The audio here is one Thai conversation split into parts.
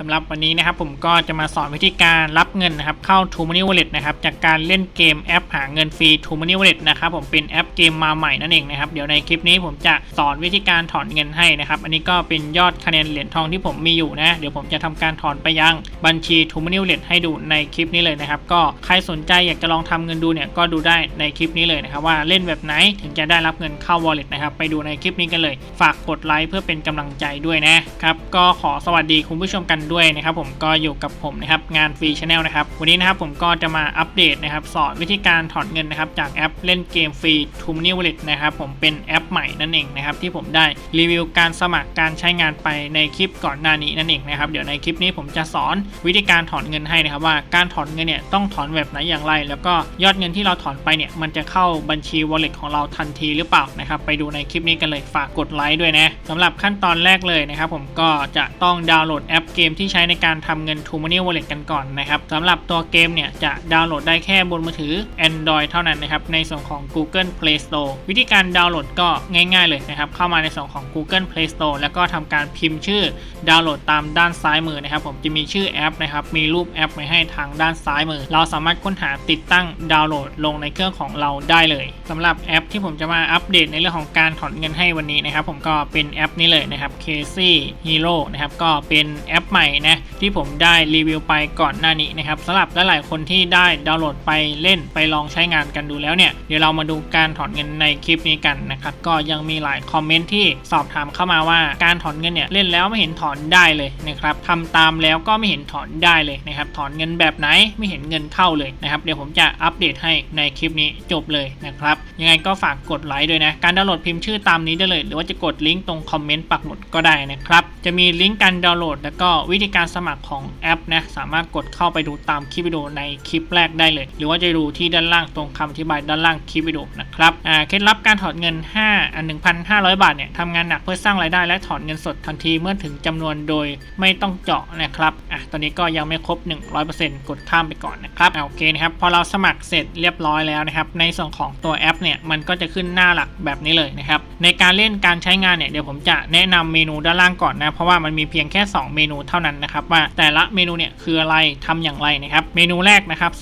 สำหรับวันนี้นะครับผมก็จะมาสอนวิธีการรับเงินนะครับเข้า t o Money Wallet นะครับจากการเล่นเกมแอปหาเงินฟรี t o Money Wallet นะครับผมเป็นแอปเกมมาใหม่นั่นเองนะครับเดี๋ยวในคลิปนี้ผมจะสอนวิธีการถอนเงินให้นะครับอันนี้ก็เป็นยอดคะแนนเหรียญทองที่ผมมีอยู่นะเดี๋ยวผมจะทำการถอนไปยังบัญชี t o Money Wallet ให้ดูในคลิปนี้เลยนะครับก็ใครสนใจอยากจะลองทำเงินดูเนี่ยก็ดูได้ในคลิปนี้เลยนะครับว่าเล่นแบบไหนถึงจะได้รับเงินเข้า Wallet นะครับไปดูในคลิปนี้กันเลย ฝากกดไลค์เพื่อเป็นกำลังใจด้วยนะครับก็ขอสวัสดีคุณผู้ชมกันด้วยนะครับผมก็อยู่กับผมนะครับงานฟรีชาแนลนะครับวันนี้นะครับผมก็จะมาอัปเดตนะครับสอนวิธีการถอนเงินนะครับจากแอปเล่นเกมฟรี t o m o n e y Wallet นะครับผมเป็นแอปใหม่นั่นเองนะครับที่ผมได้รีวิวการสมัครการใช้งานไปในคลิปก่อนหน้านี้นั่นเองนะครับเดี๋ยวในคลิปนี้ผมจะสอนวิธีการถอนเงินให้นะครับว่าการถอนเงินเนี่ยต้องถอนแบบไหนอย่างไร แล้วก็ยอดเงินที่เราถอนไปเนี่ยมันจะเข้าบัญชี wallet ของเราทันทีหรือเปล่านะครับไปดูในคลิปนี้กันเลยฝากกดไลค์ด้วยนะสำหรับขั้นตอนแรกเลยนะครับผมก็จะต้องดาวน์โหลดแอปเกมที่ใช้ในการทำเงิน t o Money Wallet กันก่อนนะครับสำหรับตัวเกมเนี่ยจะดาวน์โหลดได้แค่บนมือถือ Android เท่านั้นนะครับในส่วนของ Google Play Store วิธีการดาวน์โหลดก็ง่าย ๆ เลยนะครับเข้ามาในส่วนของ Google Play Store แล้วก็ทำการพิมพ์ชื่อดาวน์โหลดตามด้านซ้ายมือนะครับ ผมจะมีชื่อแอปนะครับมีรูปแอปไว้ให้ทางด้านซ้ายมือ เราสามารถค้นหาติดตั้งดาวน์โหลดลงในเครื่องของเราได้เลยสำหรับแอปที่ผมจะมาอัปเดตในเรื่องของการถอนเงินให้วันนี้นะครับผมก็เป็นแอปนี้เลยนะครับ Casey Hero นะครับก็เป็นแอปใหม่นะที่ผมได้รีวิวไปก่อนหน้านี้นะครับสำหรับหลายๆคนที่ได้ดาวน์โหลดไปเล่นไปลองใช้งานกันดูแล้วเนี่ยเดี๋ยวเรามาดูการถอนเงินในคลิปนี้กันนะครับก็ยังมีหลายคอมเมนต์ที่สอบถามเข้ามาว่าการถอนเงินเนี่ยเล่นแล้วไม่เห็นถอนได้เลยนะครับทำตามแล้วก็ไม่เห็นถอนได้เลยนะครับถอนเงินแบบไหนไม่เห็นเงินเข้าเลยนะครับเดี๋ยวผมจะอัปเดตให้ในคลิปนี้จบเลยนะครับยังไงก็ฝากกดไลค์ด้วยนะการดาวน์โหลดพิมพ์ชื่อตามนี้ได้เลย หรือว่าจะกดลิงก์ตรงคอมเมนต์ปักหมุดก็ได้นะครับจะมีลิงก์การดาวน์โหลดแล้วก็วิธีการสมัครของแอปนะสามารถกดเข้าไปดูตามคลิปวิดีโอในคลิปแรกได้เลย หรือว่าจะดูที่ด้านล่างตรงคำอธิบายด้านล่างคลิปวิดีโอนะครับอ่าเคล็ดลับการถอนเงิน 5 อัน 1,500 บาทเนี่ยทำงานหนักเพื่อสร้างรายได้และถอนเงินสดทันทีเมื่อถึงจำนวนโดยไม่ต้องเจาะนะครับอะตอนนี้ก็ยังไม่ครบ 100%กดข้ามไปก่อนนะครับอโอเคนะครับพอเราสมัครเสร็จเรียบร้อยแล้วนะครับในส่วนของตัวแอปเนี่ยมันก็จะขึ้นหน้าหลักแบบนี้เลยนะครับในการเล่นการใช้งานเนี่ยเดี๋ยวผมจะแนะนำเมนูด้านล่างก่อนนะเพราะว่ามันมีเพียงแค่ 2 เมนูเท่านั้นนะครับว่าแต่ละเมนูเนี่ยคืออะไรทำอย่างไรนะครับเมนูแรกนะครับ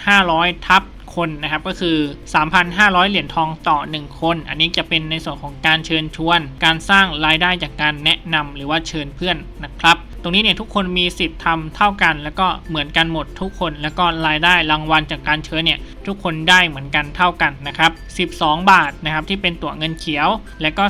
3,500 ทับคนนะครับก็คือ 3,500 เหรียญทองต่อ 1 คน อันนี้จะเป็นในส่วนของการเชิญชวน การสร้างรายได้จากการแนะนำหรือว่าเชิญเพื่อนนะครับ รงนี้เนี่ยทุกคนมีสิทธิ์ทำเท่ากัน แล้วก็เหมือนกันหมดทุกคน แล้วก็รายได้รางวัลจากการเชิญเนี่ยทุกคนได้เหมือนกันเท่ากันนะครับ12 บาทนะครับที่เป็นตั๋วเงินเขียว และก็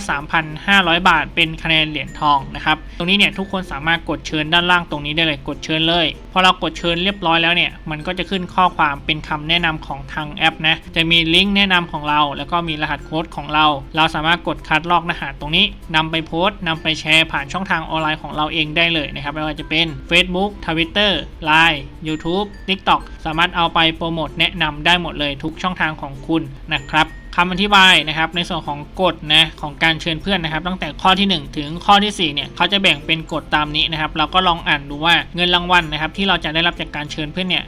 3,500 บาท เป็นคะแนนเหรียญทองนะครับตรงนี้เนี่ยทุกคนสามารถกดเชิญด้านล่างตรงนี้ได้เลยกดเชิญเลยพอเรากดเชิญเรียบร้อยแล้วเนี่ยมันก็จะขึ้นข้อความเป็นคำแนะนำของทางแอปนะจะมีลิงก์แนะนำของเรา แล้วก็มีรหัสโค้ดของเรา เราสามารถกดคัดลอกรหัสตรงนี้นำไปโพสต์นำไปแชร์ผ่านช่องทางออนไลน์ของเราเองได้เลยนะครับไม่ว่าจะเป็น Facebook Twitter Line YouTube TikTok สามารถเอาไปโปรโมทแนะนำได้หมดเลยทุกช่องทางของคุณนะครับ คำอธิบายนะครับ ในส่วนของกฎนะของการเชิญเพื่อนนะครับ ตั้งแต่ข้อที่ 1 ถึงข้อที่4เนี่ยเขาจะแบ่งเป็นกฎตามนี้นะครับ เราก็ลองอ่านดูว่าเงินรางวัลนะครับ ที่เราจะได้รับจากการเชิญเพื่อนเนี่ย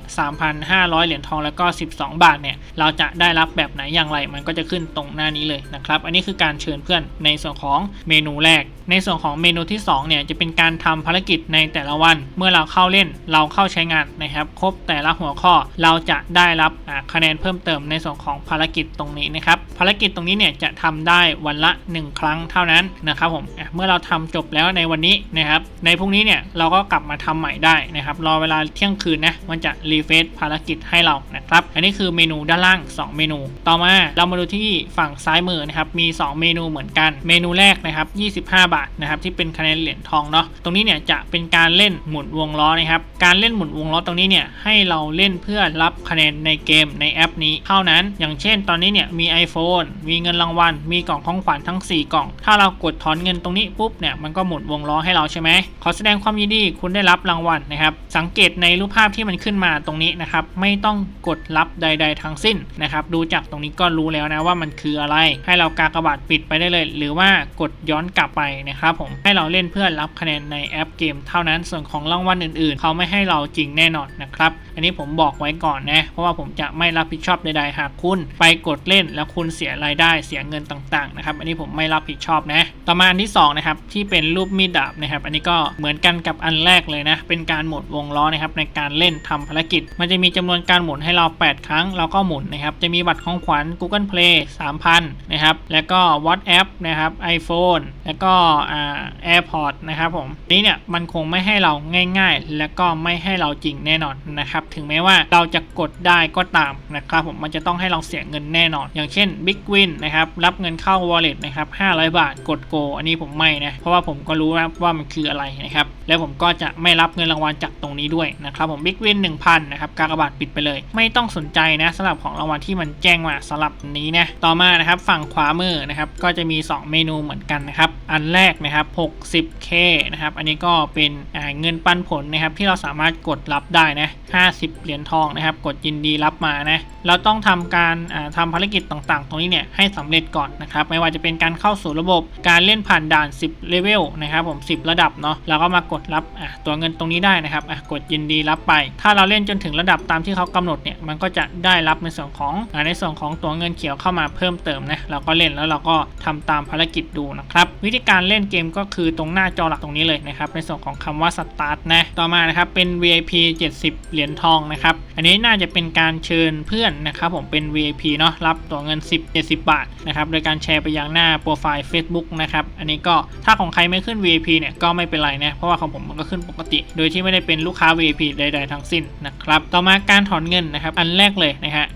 3,500 เหรียญทองแล้วก็ 12 บาทเนี่ยเราจะได้รับแบบไหนอย่างไร มันก็จะขึ้นตรงหน้านี้เลยนะครับ อันนี้คือการเชิญเพื่อนในส่วนของเมนูแรก ในส่วนของเมนูที่2เนี่ยจะเป็นการทำภารกิจในแต่ละวัน เมื่อเราเข้าเล่นเราเข้าใช้งานนะครับ ครบแต่ละหัวข้อเราจะได้รับคะแนนเพิ่มเติมในส่วนของภารกิจตรงนี้นะครับภารกิจตรงนี้เนี่ยจะทำได้วันละ 1 ครั้งเท่านั้นนะครับผมเมื่อเราทำจบแล้วในวันนี้นะครับในพรุ่งนี้เนี่ยเราก็กลับมาทำใหม่ได้นะครับรอเวลาเที่ยงคืนนะมันจะรีเฟซภารกิจให้เรานะครับอันนี้คือเมนูด้านล่าง 2 เมนู ต่อมาเรามาดูที่ฝั่งซ้ายมือนะครับมี 2 เมนูเหมือนกัน เมนูแรกนะครับ25 บาทนะครับที่เป็นคะแนนเหรียญทองเนาะตรงนี้เนี่ยจะเป็นการเล่นหมุนวงล้อนะครับการเล่นหมุนวงล้อตรงนี้เนี่ยให้เราเล่นเพื่อรับคะแนนในเกมในแอปนี้เท่านั้น อย่างเช่น ตอนนี้เนี่ยมี iPhone มีเงินรางวัล มีกล่องของขวัญทั้ง 4 กล่อง ถ้าเรากดถอนเงินตรงนี้ปุ๊บเนี่ยมันก็หมุนวงล้อให้เราใช่ไหมขอแสดงความยินดีคุณได้รับรางวัลนะครับ สังเกตในรูปภาพที่มันขึ้นมาตรงนี้นะครับ ไม่ต้องกดรับใด ๆ ทั้งสิ้นนะครับ ดูจากตรงนี้ก็รู้แล้วนะว่ามันคืออะไร ให้เรากากบาทปิดไปได้เลย หรือว่ากดย้อนกลับไปนะครับผม ให้เราเล่นเพื่อรับคะแนนในแอปเกม เท่านั้น ส่วนของรางวัลอื่น ๆ เขาไม่ให้เราจริงแน่นอนนะครับ อันนี้ผมบอกไว้ก่อนนะ เพราะว่าผมจะไม่รับผิดชอบใดๆหากคุณ ไปกดเล่นแล้วคุณเสียรายได้เสียเงินต่างๆนะครับ อันนี้ผมไม่รับผิดชอบนะ ต่อมาอันที่สองนะครับที่เป็นรูปมีดดาบนะครับ อันนี้ก็เหมือนกันกับอันแรกเลยนะ เป็นการหมุนวงล้อนะครับในการเล่นทำภารกิจ มันจะมีจำนวนการหมุนให้เรา 8 ครั้งเราก็หมุนนะครับ จะมีบัตรของขวัญ Google Play 3,000 นะครับ แล้วก็ WhatsApp นะครับ iPhone แล้วก็อ่า AirPod นะครับผม นี้เนี่ยมันคงไม่ให้เราง่าย ๆ แล้วก็ไม่ให้เราจริงแน่นอนนะครับถึงแม้ว่าเราจะกดได้ก็ตามนะครับผมมันจะต้องให้เราเสียเงินแน่นอน อย่างเช่น Big Win นะครับรับเงินเข้า Wallet นะครับ500 บาทกดโก อันนี้ผมไม่นะเพราะว่าผมก็รู้นะว่ามันคืออะไรนะครับ แล้วผมก็จะไม่รับเงินรางวัลจากตรงนี้ด้วยนะครับผม Big Win 1000นะครับกากบาทปิดไปเลย ไม่ต้องสนใจนะสำหรับของรางวัลที่มันแจ้งมาสำหรับนี้นะต่อมานะครับฝั่งขวามือนะครับก็จะมี 2 เมนูเหมือนกันนะครับอันแรกนะครับ 60k นะครับอันนี้ก็เป็นเงินปันผลนะครับที่เราสามารถกดรับได้นะ50 เหรียญทองนะครับกดยินดีรับมานะเราต้องทำการอ่าทำภารกิจต่างๆ ตรงนี้เนี่ยให้สำเร็จก่อนนะครับไม่ว่าจะเป็นการเข้าสู่ระบบการเล่นผ่านด่าน 10เลเวลนะครับผม 10 ระดับเนาะเราก็มากดรับอะตัวเงินตรงนี้ได้นะครับอะกดยินดีรับไป ถ้าเราเล่นจนถึงระดับตามที่เขากำหนดเนี่ยมันก็จะได้รับในส่วนของอ่าในส่วนของตัวเงินเขียวเข้ามาเพิ่มเติมนะเราก็เล่นแล้วเราก็ทำตามภารกิจดูนะครับวิธีการเล่นเกมก็คือตรงหน้าจอหลักตรงนี้เลยนะครับในส่วนของคำว่า start นะต่อมานะครับเป็น VIP 70 เหรียญทองนะครับอันนี้น่าจะเป็นการเชิญเพื่อนนะครับผมเป็น VIP เนาะรับตัวเงิน 10 70 บาทนะครับโดยการแชร์ไปยังหน้าโปรไฟล์ Facebook นะครับอันนี้ก็ถ้าของใครไม่ขึ้น VIP เนี่ยก็ไม่เป็นไรนะเพราะว่าของผมมันก็ขึ้นปกติ โดยที่ไม่ได้เป็นลูกค้า VIP ใดๆทั้งสิ้นนะครับต่อมาการถอนเงินนะครับอันแรกเลยนะฮะ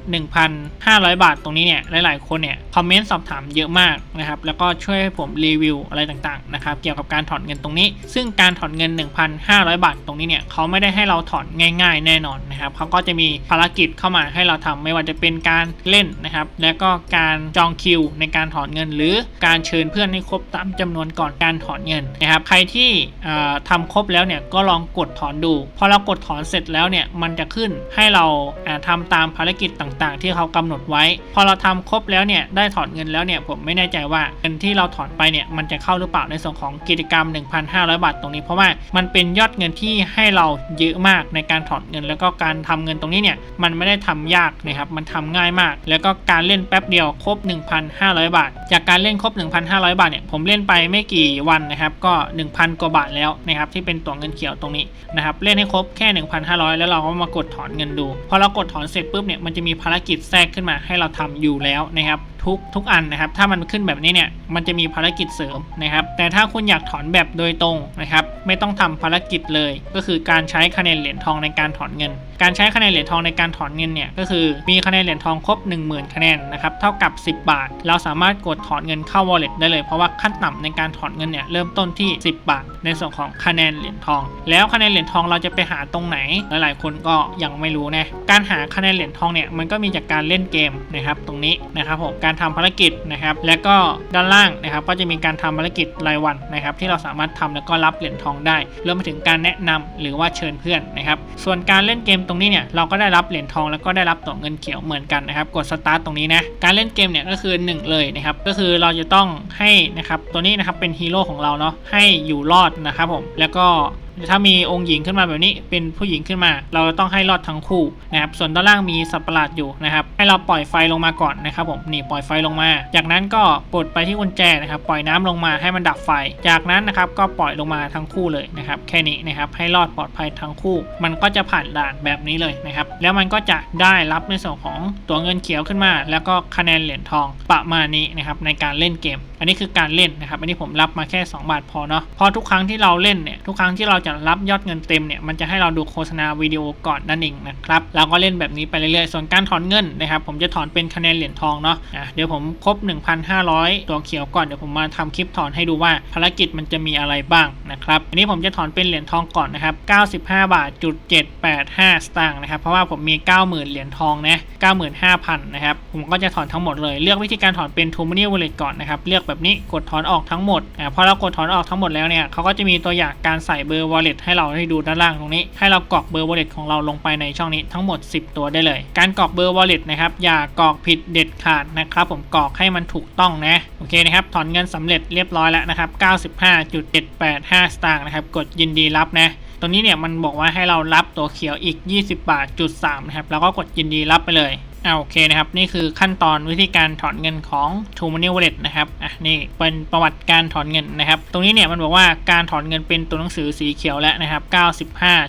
1,500 บาทตรงนี้เนี่ยหลายๆคนเนี่ยคอมเมนต์สอบถามเยอะมากนะครับแล้วก็ช่วยให้ผมรีวิวอะไรต่างๆนะครับเกี่ยวกับการถอนเงินตรงนี้ ซึ่งการถอนเงิน 1,500 บาทตรงนี้เนี่ยเขาไม่ได้ให้เราถอนง่าย ๆ แน่นอนนะครับเขาก็จะมีภารกิจเข้ามาให้เราทำไม่ว่าจะเป็นการเล่นนะครับแล้วก็การจองคิวในการถอนเงิน หรือการเชิญเพื่อนให้ครบตามจำนวนก่อนการถอนเงินนะครับใครที่ทำครบแล้วเนี่ยก็ลองกดถอนดู พอเรากดถอนเสร็จแล้วเนี่ยมันจะขึ้นให้เราอ่าทำตามภารกิจต่างๆ ที่เขากำหนดไว้ พอเราทำครบแล้วเนี่ยได้ถอนเงินแล้วเนี่ยผมไม่แน่ใจว่าเงินที่เราถอนไปเนี่ยมันจะเข้าหรือเปล่าในส่วนของกิจกรรม 1,500 บาทตรงนี้ เพราะว่ามันเป็นยอดเงินที่ให้เราเยอะมากในการถอนเงิน แล้วก็การทำเงินตรงนี้เนี่ยมันไม่ได้ทำยากนะครับมันทำง่ายมาก แล้วก็การเล่นแป๊บเดียวครบ 1,500 บาท จากการเล่นครบ 1,500 บาทเนี่ยผมเล่นไปไม่กี่วันนะครับก็ 1,000 กว่าบาทแล้วนะครับที่เป็นตัวเงินเขียวตรงนี้นะครับเล่นให้ครบแค่ 1,500 แล้วเราก็มากดถอนเงินดูพอเรากดถอนเสร็จปุ๊บเนี่ยมันจะมีภารกิจแทรกขึ้นมาให้เราทำอยู่แล้วนะครับ ทุกทุกอันนะครับ ถ้ามันขึ้นแบบนี้เนี่ย มันจะมีภารกิจเสริมนะครับ แต่ถ้าคุณอยากถอนแบบโดยตรงนะครับ ไม่ต้องทำภารกิจเลย ก็คือการใช้คะแนนเหรียญทองในการถอนเงิน การใช้คะแนนเหรียญทองในการถอนเงินเนี่ย ก็คือมีคะแนนเหรียญทองครบ 10,000 คะแนนนะครับ เท่ากับ 10 บาท เราสามารถกดถอนเงินเข้า wallet ได้เลย เพราะว่าขั้นต่ำในการถอนเงินเนี่ยเริ่มต้นที่ 10 บาท ในส่วนของคะแนนเหรียญทอง แล้วคะแนนเหรียญทองเราจะไปหาตรงไหน หลายๆ คนก็ยังไม่รู้นะ การหาคะแนนเหรียญทองเนี่ย มันก็มีจากการเล่นเกมนะครับ ตรงนี้นะครับผมการทำภารกิจนะครับ แล้วก็ด้านล่างนะครับก็จะมีการทำภารกิจรายวันนะครับที่เราสามารถทำแล้วก็รับเหรียญทองได้รวมไปถึงการแนะนำหรือว่าเชิญเพื่อนนะครับ ส่วนการเล่นเกมตรงนี้เนี่ยเราก็ได้รับเหรียญทองแล้วก็ได้รับตัวเงินเขียวเหมือนกันนะครับ กดสตาร์ตตรงนี้นะการเล่นเกมเนี่ยก็คือ 1 เลยนะครับก็คือเราจะต้องให้นะครับตัวนี้นะครับเป็นฮีโร่ของเราเนาะให้อยู่รอดนะครับผมแล้วก็ ถ้ามีองค์หญิงขึ้นมาแบบนี้ เป็นผู้หญิงขึ้นมา เราต้องให้รอดทั้งคู่นะครับส่วนด้านล่างมีสัตว์ประหลาดอยู่นะครับให้เราปล่อยไฟลงมาก่อนนะครับผมนี่ปล่อยไฟลงมา จากนั้นก็กดไปที่กุญแจนะครับปล่อยน้ำลงมาให้มันดับไฟ จากนั้นนะครับก็ปล่อยลงมาทั้งคู่เลยนะครับแค่นี้นะครับให้รอดปลอดภัยทั้งคู่ มันก็จะผ่านด่านแบบนี้เลยนะครับแล้วมันก็จะได้รับในส่วนของตัวเงินเขียวขึ้นมา แล้วก็คะแนนเหรียญทองประมาณนี้นะครับในการเล่นเกม อันนี้คือการเล่นนะครับอันนี้ผมรับมาแค่ 2 บาทพอเนาะพอทุกครั้งที่เราเล่นเนี่ยทุกครั้งที่เราจะรับยอดเงินเต็มเนี่ยมันจะให้เราดูโฆษณาวิดีโอก่อนนั่นเองนะครับเราก็เล่นแบบนี้ไปเรื่อยๆ ส่วนการถอนเงินนะครับผมจะถอนเป็นคะแนนเหรียญทองเนาะะเดี๋ยวผมครบ 1,500 ตัวเขียวก่อนเดี๋ยวผมมาทำคลิปถอนให้ดูว่าภารกิจมันจะมีอะไรบ้างนะครับอันนี้ผมจะถอนเป็นเหรียญทองก่อนนะครับ95บาทจุด785 สตางค์นะครับเพราะว่าผมมี 90,000 เหรียญทองนะ95,000นะครับผมก็จะถอนทั้งหมดเลยเลือกวิธีการถอนเป็น t o m o n e y Wallet ก่อนนะครับเลือกแบบนี้กดถอนออกทั้งหมดอ่าพอเรากดถอนออกทั้งหมดแล้วเนี่ยเขาก็จะมีตัวอย่างการใส่เบอร์ wallet ให้เราให้ดูด้านล่างตรงนี้ ให้เรากรอกเบอร์ wallet ของเราลงไปในช่องนี้ทั้งหมด 10 ตัวได้เลย การกรอกเบอร์ wallet นะครับ อย่ากรอกผิดเด็ดขาดนะครับ ผมกรอกให้มันถูกต้องนะ โอเคนะครับ ถอนเงินสำเร็จเรียบร้อยแล้วนะครับ 95.785 สตางค์นะครับ กดยินดีรับนะตรงนี้เนี่ยมันบอกว่าให้เรารับตัวเขียวอีก 20 บาทจุด3นะครับ แล้วก็กดยินดีรับไปเลย อ่าโอเคนะครับ นี่คือขั้นตอนวิธีการถอนเงินของ True Money Wallet นะครับอะนี่เป็นประวัติการถอนเงินนะครับ ตรงนี้เนี่ยมันบอกว่าการถอนเงินเป็นตัวหนังสือสีเขียวแล้วนะครับ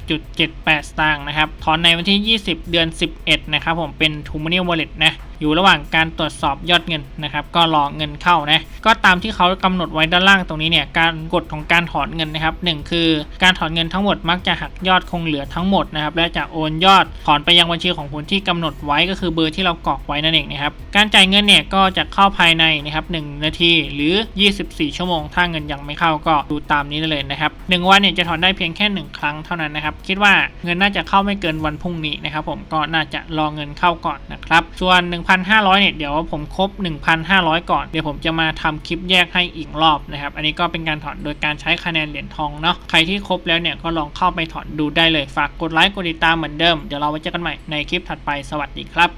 95.78 สตางค์นะครับ ถอนในวันที่ 20 เดือน 11 นะครับผมเป็น True Money Wallet นะอยู่ระหว่างการตรวจสอบยอดเงินนะครับก็รอเงินเข้านะก็ตามที่เขากำหนดไว้ด้านล่างตรงนี้เนี่ยการกฎของการถอนเงินนะครับหนึ่งคือ การถอนเงินทั้งหมดมักจะหักยอดคงเหลือทั้งหมดนะครับและจะโอนยอดถอนไปยังบัญชีของคุณที่กำหนดไว้ก็คือเบอร์ที่เรากรอกไว้นั่นเองนะครับการจ่ายเงินเนี่ยก็จะเข้าภายในนะครับ1นาทีหรือ 24 ชั่วโมง ถ้าเงินยังไม่เข้าก็ดูตามนี้ได้เลยนะครับหนึ่งวันเนี่ยจะถอนได้เพียงแค่ 1 ครั้งเท่านั้นนะครับคิดว่าเงินน่าจะเข้าไม่เกินวันพรุ่งนี้นะครับผมก็น่าจะรอเงินเข้าก่อนนะครับส่วน1,500เนี่ยเดี๋ยวผมครบ 1,500 ก่อน เดี๋ยวผมจะมาทำคลิปแยกให้อีกรอบนะครับ อันนี้ก็เป็นการถอนโดยการใช้คะแนนเหรียญทองเนาะ ใครที่ครบแล้วเนี่ยก็ลองเข้าไปถอนดูได้เลย ฝากกดไลค์ กดติดตามเหมือนเดิม เดี๋ยวเราไว้เจอกันใหม่ในคลิปถัดไป สวัสดีครับ